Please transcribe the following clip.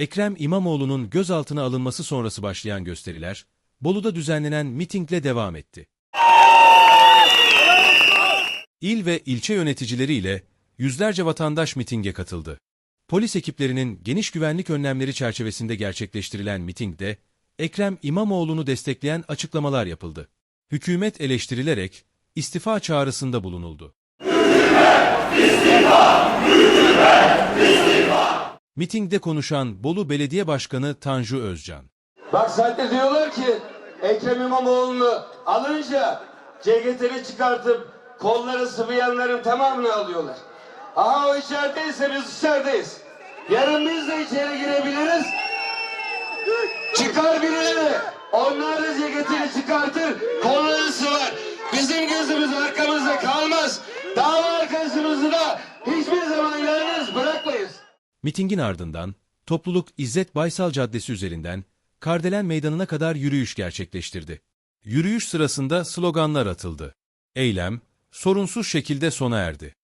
Ekrem İmamoğlu'nun gözaltına alınması sonrası başlayan gösteriler, Bolu'da düzenlenen mitingle devam etti. İl ve ilçe yöneticileriyle yüzlerce vatandaş mitinge katıldı. Polis ekiplerinin geniş güvenlik önlemleri çerçevesinde gerçekleştirilen mitingde, Ekrem İmamoğlu'nu destekleyen açıklamalar yapıldı. Hükümet eleştirilerek istifa çağrısında bulunuldu. Mitingde konuşan Bolu Belediye Başkanı Tanju Özcan. Bak zaten diyorlar ki Ekrem İmamoğlu'nu alınca ceketini çıkartıp kolları sıvayanların tamamını alıyorlar. Aha o içerideyse biz içerideyiz. Yarın biz de içeri girebiliriz. Çıkar birileri. Onlar da ceketini çıkartır, kolları sıvar. Bizim gözümüz arkamızda kalmaz. Dava arkadaşımızı da hiçbir zaman bırakmayız. Mitingin ardından topluluk İzzet Baysal Caddesi üzerinden Kardelen Meydanı'na kadar yürüyüş gerçekleştirdi. Yürüyüş sırasında sloganlar atıldı. Eylem, sorunsuz şekilde sona erdi.